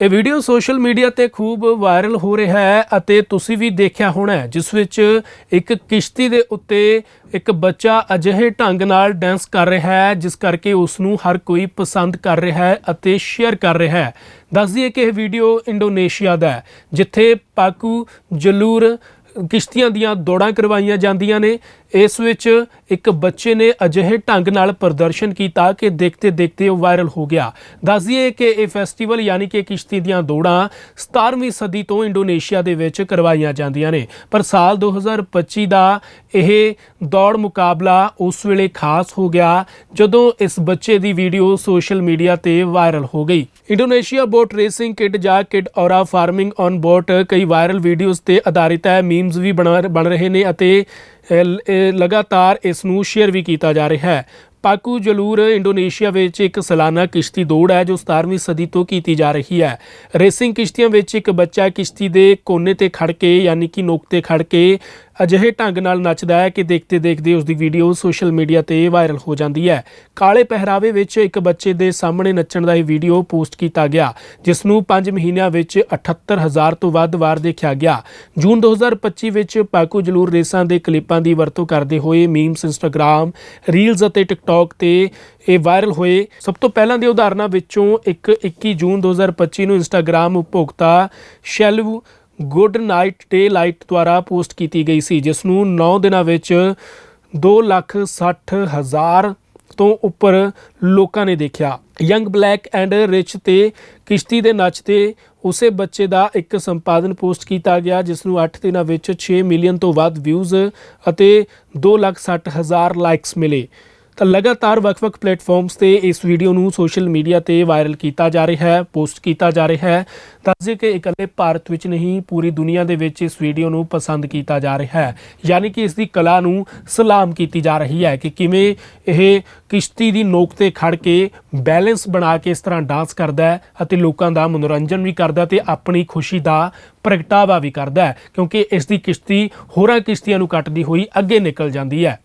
ਇਹ video social media ਤੇ ਖੂਬ ਵਾਇਰਲ ਹੋ ਰਿਹਾ ਹੈ ਅਤੇ ਤੁਸੀਂ ਵੀ ਦੇਖਿਆ ਹੋਣਾ ਜਿਸ ਵਿੱਚ ਇੱਕ ਕਿਸ਼ਤੀ ਦੇ ਉੱਤੇ ਇੱਕ ਬੱਚਾ ਅਜਿਹੇ ਢੰਗ ਨਾਲ ਡਾਂਸ ਕਰ ਰਿਹਾ ਹੈ, ਜਿਸ ਕਰਕੇ ਉਸ ਨੂੰ ਹਰ ਕੋਈ ਪਸੰਦ ਕਰ ਰਿਹਾ ਹੈ ਅਤੇ ਸ਼ੇਅਰ ਕਰ ਰਿਹਾ ਹੈ। ਦੱਸ ਦਈਏ ਕਿ ਇਹ ਵੀਡੀਓ ਇੰਡੋਨੇਸ਼ੀਆ ਦਾ ਹੈ, ਜਿੱਥੇ ਪਾਕੂ ਜਲੂਰ ਕਿਸ਼ਤੀਆਂ ਦੀਆਂ ਦੌੜਾਂ ਕਰਵਾਈਆਂ ਜਾਂਦੀਆਂ ਨੇ। ਇਸ ਵਿੱਚ ਇੱਕ ਬੱਚੇ ਨੇ ਅਜਿਹੇ ਢੰਗ ਨਾਲ ਪ੍ਰਦਰਸ਼ਨ ਕੀਤਾ ਕਿ ਦੇਖਤੇ ਦੇਖਤੇ ਉਹ ਵਾਇਰਲ ਹੋ ਗਿਆ। ਦੱਸ ਦਈਏ ਕਿ ਇਹ ਫੈਸਟੀਵਲ ਯਾਨੀ ਕਿ ਕਿਸ਼ਤੀ ਦੀਆਂ ਦੌੜਾਂ 17ਵੀਂ ਸਦੀ ਤੋਂ ਇੰਡੋਨੇਸ਼ੀਆ ਦੇ ਵਿੱਚ ਕਰਵਾਈਆਂ ਜਾਂਦੀਆਂ ਨੇ। ਪਰ ਸਾਲ 2025 ਦਾ ਇਹ ਦੌੜ ਮੁਕਾਬਲਾ ਉਸ ਵੇਲੇ ਖਾਸ ਹੋ ਗਿਆ ਜਦੋਂ ਇਸ ਬੱਚੇ ਦੀ ਵੀਡੀਓ ਸੋਸ਼ਲ ਮੀਡੀਆ ਤੇ ਵਾਇਰਲ ਹੋ ਗਈ। ਇੰਡੋਨੇਸ਼ੀਆ ਬੋਟ ਰੇਸਿੰਗ ਕਿਟ ਜਾਂ kid aura farming on boat ਕਈ ਵਾਇਰਲ ਵੀਡੀਓਜ਼ ਤੇ ਆਧਾਰਿਤ ਹੈ। ਮੀਮਸ ਵੀ ਬਣਾ- ਬਣ ਰਹੇ ਨੇ ਅਤੇ ਲਗਾਤਾਰ ਇਸ ਨੂੰ ਸ਼ੇਅਰ ਵੀ ਕੀਤਾ ਜਾ ਰਿਹਾ ਹੈ। ਪਾਕੂ ਜਲੂਰ ਇੰਡੋਨੇਸ਼ੀਆ ਵਿੱਚ ਇੱਕ ਸਾਲਾਨਾ ਕਿਸ਼ਤੀ ਦੌੜ ਹੈ, ਜੋ 17ਵੀਂ ਸਦੀ ਤੋਂ ਕੀਤੀ ਜਾ ਰਹੀ ਹੈ। ਰੇਸਿੰਗ ਕਿਸ਼ਤੀਆਂ ਵਿੱਚ ਇੱਕ ਬੱਚਾ ਕਿਸ਼ਤੀ ਦੇ ਕੋਨੇ ਤੇ ਖੜ ਕੇ, ਯਾਨੀ ਕਿ ਨੋਕ ਤੇ ਖੜ ਕੇ ਅਜਿਹੇ ਢੰਗ ਨਾਲ ਨੱਚਦਾ ਹੈ ਕਿ ਦੇਖਦੇ ਦੇਖਦੇ ਉਸ ਦੀ ਵੀਡੀਓ ਸੋਸ਼ਲ ਮੀਡੀਆ ਤੇ ਵਾਇਰਲ ਹੋ ਜਾਂਦੀ ਹੈ। ਕਾਲੇ ਪਹਿਰਾਵੇ ਵਿੱਚ ਇੱਕ ਬੱਚੇ ਦੇ ਸਾਹਮਣੇ ਨੱਚਣ ਦਾ ਇਹ ਵੀਡੀਓ ਪੋਸਟ ਕੀਤਾ ਗਿਆ, ਜਿਸ ਨੂੰ 5 ਮਹੀਨਿਆਂ ਵਿੱਚ 78000 ਤੋਂ ਵੱਧ ਵਾਰ ਦੇਖਿਆ ਗਿਆ। ਜੂਨ 2025 ਵਿੱਚ ਪਾਕੂ ਜਲੂਰ ਰੇਸਾਂ ਦੇ ਕਲਿੱਪਾਂ ਦੀ ਵਰਤੋਂ ਕਰਦੇ ਹੋਏ ਮੀਮਸ ਇੰਸਟਾਗ੍ਰam ਰੀਲਸ ਅਤੇ ਟਿਕਟੌਕ ਤੇ ਇਹ ਵਾਇਰਲ ਹੋਏ। ਸਭ ਤੋਂ ਪਹਿਲਾਂ ਦੇ ਉਦਾਹਰਨਾਂ ਵਿੱਚੋਂ ਇੱਕ 21 ਜੂਨ 2025 ਨੂੰ ਇੰਸਟਾਗ੍ਰam ਉਪਭੋਗਤਾ ਸ਼ੈਲਵ ਗੁੱਡ ਨਾਈਟ ਡੇ ਲਾਈਟ ਦੁਆਰਾ ਪੋਸਟ ਕੀਤੀ ਗਈ ਸੀ, ਜਿਸ ਨੂੰ 9 ਦਿਨਾਂ ਵਿੱਚ 260000 ਤੋਂ ਉੱਪਰ ਲੋਕਾਂ ਨੇ ਦੇਖਿਆ। ਯੰਗ ਬਲੈਕ ਐਂਡ ਰਿਚ ਤੇ ਕਿਸ਼ਤੀ ਦੇ ਨੱਚ ਤੇ ਉਸੇ ਬੱਚੇ ਦਾ ਇੱਕ ਸੰਪਾਦਨ ਪੋਸਟ ਕੀਤਾ ਗਿਆ, ਜਿਸ ਨੂੰ 8 ਦਿਨਾਂ ਵਿੱਚ 6 ਮਿਲੀਅਨ ਤੋਂ ਵੱਧ ਵਿਊਜ਼ ਅਤੇ 260000 ਲਾਈਕਸ ਮਿਲੇ। ਤਾਂ ਲਗਾਤਾਰ ਵੱਖ-ਵੱਖ ਪਲੇਟਫਾਰਮਸ ਤੇ ਇਸ ਵੀਡੀਓ ਨੂੰ ਸੋਸ਼ਲ ਮੀਡੀਆ ਤੇ ਵਾਇਰਲ ਕੀਤਾ ਜਾ ਰਿਹਾ ਹੈ, ਪੋਸਟ ਕੀਤਾ ਜਾ ਰਿਹਾ ਹੈ। ਦੱਸਦੇ ਕਿ ਇਕੱਲੇ ਭਾਰਤ ਵਿੱਚ ਨਹੀਂ, ਪੂਰੀ ਦੁਨੀਆ ਦੇ ਵਿੱਚ ਇਸ ਵੀਡੀਓ ਨੂੰ ਪਸੰਦ ਕੀਤਾ ਜਾ ਰਿਹਾ ਹੈ। ਯਾਨੀ ਕਿ ਇਸ ਦੀ ਕਲਾ ਨੂੰ ਸਲਾਮ ਕੀਤੀ ਜਾ ਰਹੀ ਹੈ ਕਿ ਕਿਵੇਂ ਇਹ ਕਿਸ਼ਤੀ ਦੀ ਨੋਕ ਤੇ ਖੜ ਕੇ ਬੈਲੈਂਸ ਬਣਾ ਕੇ ਇਸ ਤਰ੍ਹਾਂ ਡਾਂਸ ਕਰਦਾ ਹੈ ਅਤੇ ਲੋਕਾਂ ਦਾ ਮਨੋਰੰਜਨ ਵੀ ਕਰਦਾ ਤੇ ਆਪਣੀ ਖੁਸ਼ੀ ਦਾ ਪ੍ਰਗਟਾਵਾ ਵੀ ਕਰਦਾ ਹੈ, ਕਿਉਂਕਿ ਇਸ ਦੀ ਕਿਸ਼ਤੀ ਹੋਰਾਂ ਕਿਸ਼ਤੀਆਂ ਨੂੰ ਕੱਟਦੀ ਹੋਈ ਅੱਗੇ ਨਿਕਲ ਜਾਂਦੀ ਹੈ।